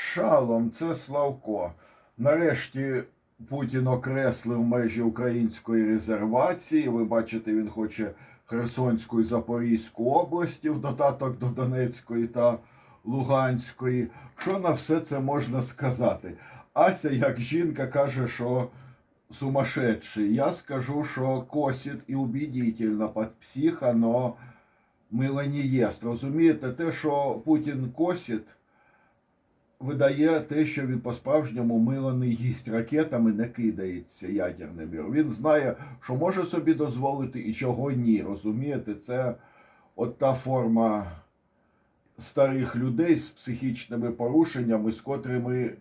Шалом, це Славко. Нарешті Путін окреслив межі української резервації. Ви бачите, він хоче Херсонську і Запорізьку області в додаток до Донецької та Луганської. Що на все це можна сказати? Ася, як жінка, каже, що сумасшедший. Я скажу, що косить і убедительно під психа, но мило не. Розумієте, те, що Путін косить, видає те, що він по-справжньому мило не їсть ракетами, не кидається ядерними. Він знає, що може собі дозволити і чого ні. Розумієте, це от та форма старих людей з психічними порушеннями, з котрими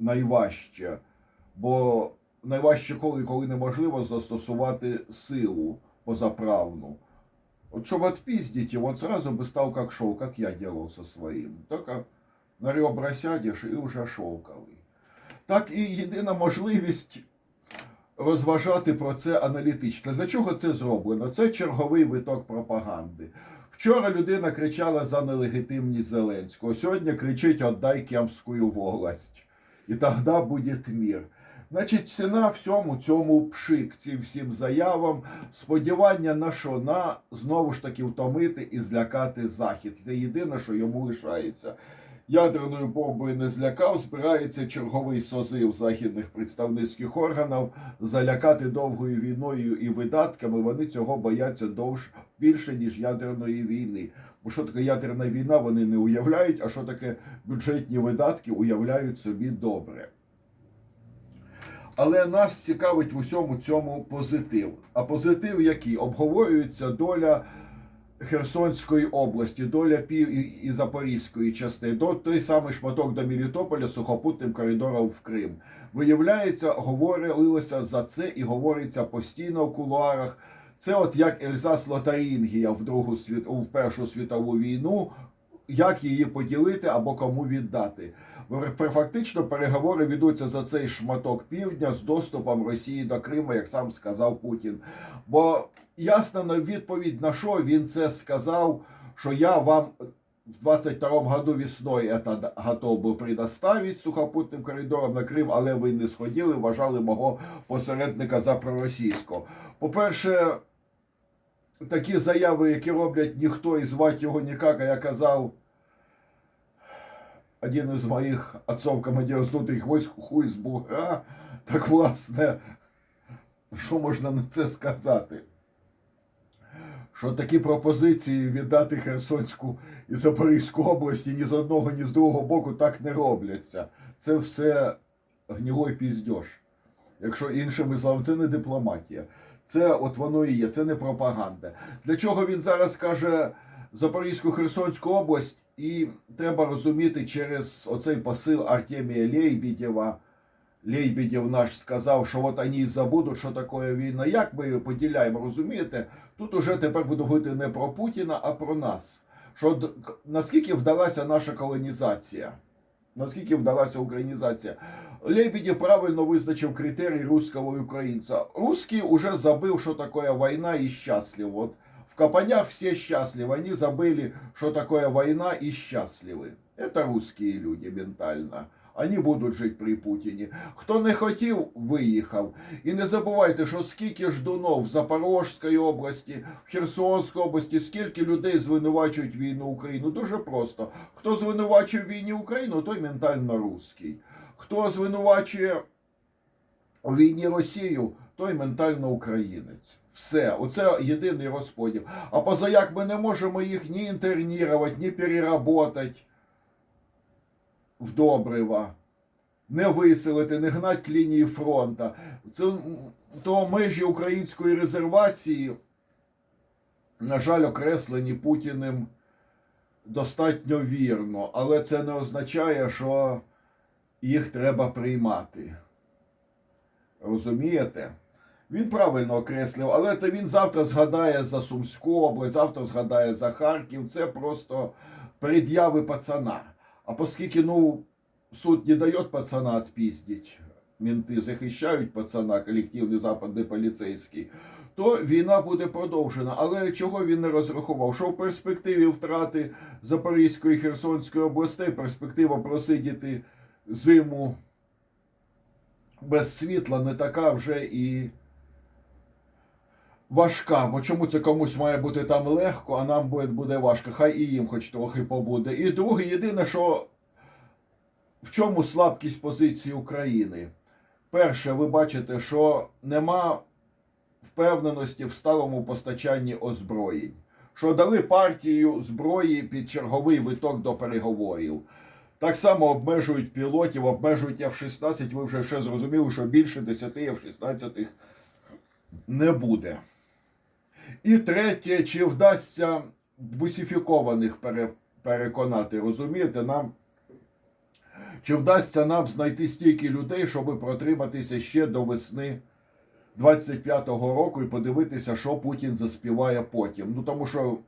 найважче. Бо найважче коли, коли неможливо застосувати силу позаправну. Вот чтобы отпиздить его, он сразу бы стал как как я делал со своим. На ребра сядеш і вже шовковий. Так і єдина можливість розважати про це аналітично. Для чого це зроблено? Це черговий виток пропаганди. Вчора людина кричала за нелегітимність Зеленського. Сьогодні кричить «Отдай Кемську волость. І тоді буде мир. Значить, ціна всьому цьому пшик, цим всім заявам, сподівання на що? На знову ж таки втомити і злякати Захід. Це єдине, що йому лишається. Ядерною бомбою не злякав, збирається черговий созив західних представницьких органів залякати довгою війною і видатками. Вони цього бояться довж більше, ніж ядерної війни. Бо що таке ядерна війна, вони не уявляють, а що таке бюджетні видатки уявляють собі добре. Але нас цікавить в усьому цьому позитив. А позитив який? Обговорюється доля Херсонської області, доля Пів і, і Запорізької частини, до той самий шматок до Мелітополя сухопутним коридором в Крим. Виявляється, говорилося за це і говориться постійно в кулуарах. Це от як Ельзас Лотарингія в Другу світ в Першу світову війну, як її поділити або кому віддати. Фактично переговори ведуться за цей шматок півдня з доступом Росії до Криму, як сам сказав Путін. Бо ясно на відповідь на що він це сказав, що я вам в 22-му году весною это готов був предоставити сухопутним коридором на Крим, але ви не сходили, вважали мого посередника за проросійського. По-перше, такі заяви, які роблять ніхто і звати його ніяк, я казав, один із моїх отцов командир здутих військ хуй з бугра, так власне, що можна на це сказати? Що такі пропозиції віддати Херсонську і Запорізьку області ні з одного, ні з другого боку так не робляться. Це все гнілой піздьош. Якщо іншими словами, це не дипломатія. Це от воно і є, це не пропаганда. Для чого він зараз каже Запорізьку Херсонську область? І треба розуміти через оцей посил Артемія Лейбідєва. Лейбідєв наш сказав, що от вони забудуть, що таке війна. Як ми її поділяємо, розумієте? Тут уже тепер буду говорити не про Путіна, а про нас. Що наскільки вдалася наша колонізація? Наскільки вдалася українізація? Лебедєв правильно визначив критерій русского і українця. Русский уже забыл, что такое война и счастлив. Вот в Капанях все счастливы, они забыли, что такое война и счастливы. Это русские люди ментально. Они будуть жити при Путіні. Хто не хотів, виїхав. І не забувайте, що скільки ждунов в Запорожській області, в Херсонській області, скільки людей звинувачують війну Україну. Дуже просто. Хто звинувачує в війні Україну, той ментально русський. Хто звинувачує у війні Росію, той ментально українець. Все, оце єдиний розподіл. А позаяк ми не можемо їх ні інтернірувати, ні переработати в добрива, не виселити, не гнати к лінії фронта. Це то межі української резервації, на жаль, окреслені Путіним достатньо вірно, але це не означає, що їх треба приймати. Розумієте? Він правильно окреслив, але то він завтра згадає за Сумську область, завтра згадає за Харків. Це просто пред'яви пацана. А оскільки ну, суд не дає пацана відпіздити, мінти захищають пацана, колективний западний поліцейський, то війна буде продовжена. Але чого він не розрахував? Що в перспективі втрати Запорізької і Херсонської областей перспектива просидіти зиму без світла не така вже і важка. Бо чому це комусь має бути там легко, а нам буде, буде важко. Хай і їм хоч трохи побуде. І друге, єдине, що в чому слабкість позиції України? Перше, ви бачите, що нема впевненості в сталому постачанні озброєнь. Що дали партію зброї під черговий виток до переговорів. Так само обмежують пілотів, обмежують F-16. Ви вже все зрозуміли, що більше 10 F-16 не буде. І третє, чи вдасться бусифікованих переконати, розумієте, нам. Чи вдасться нам знайти стільки людей, щоб протриматися ще до весни 25-го року і подивитися, що Путін заспіває потім? Ну тому що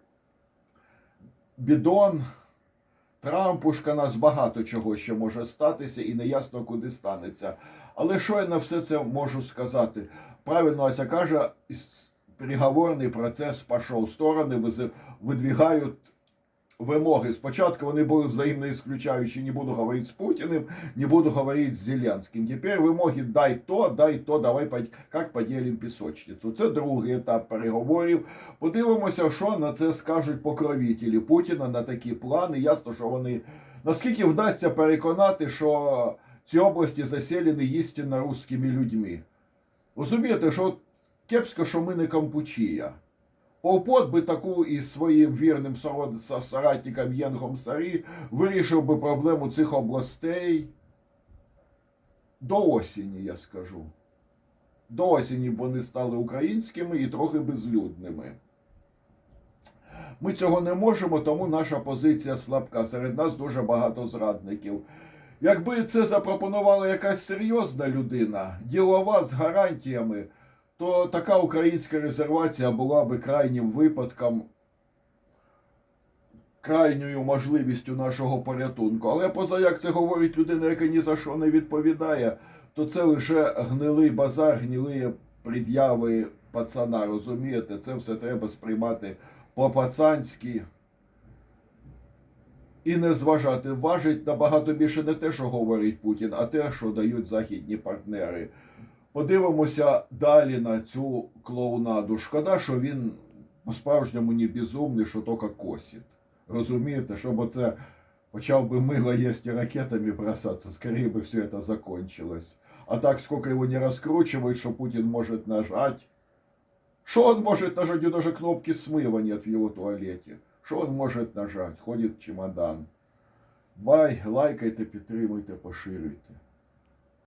бідон, Трампушка, нас багато чого ще може статися, і неясно куди станеться. Але що я на все це можу сказати? Правильно Ася каже, переговорний процес пішов. Сторони видвигають вимоги. Спочатку вони були взаємно исключаючі, не буду говорити з Путіним, не буду говорити з Зеленським. Тепер вимоги дай то, дай то, давай як поділимо пісочницю. Це другий етап переговорів. Подивимося, що на це скажуть покровителі Путіна на такі плани. Ясно, що вони наскільки вдасться переконати, що ці області заселені істинно русскими людьми. Розумієте, що кепсько, що ми не Кампучія. Полпот би таку із своїм вірним соратником Єнгом Сарі вирішив би проблему цих областей до осені, я скажу. До осені б вони стали українськими і трохи безлюдними. Ми цього не можемо, тому наша позиція слабка. Серед нас дуже багато зрадників. Якби це запропонувала якась серйозна людина, ділова з гарантіями, то така українська резервація була би крайнім випадком, крайньою можливістю нашого порятунку. Але поза як це говорить людина, яка ні за що не відповідає, то це лише гнилий базар, гнилі пред'яви пацана. Розумієте, це все треба сприймати по-пацанськи. І не зважати, важить набагато більше не те, що говорить Путін, а те, що дають західні партнери. Подивимося далі на цю клоунаду. Шкода, що він по-справжньому не безумний, що тільки косить. Розумієте, щоб оце почав би мило есть и ракетами бросаться, скорее бы все это закончилось. А так, сколько его не раскручивает, что Путин может нажать. Что он может нажать? У него даже кнопки смыва нет в его туалете. Що он может нажать? Ходить чемодан. Бай, лайкайте, підтримуйте, поширюйте.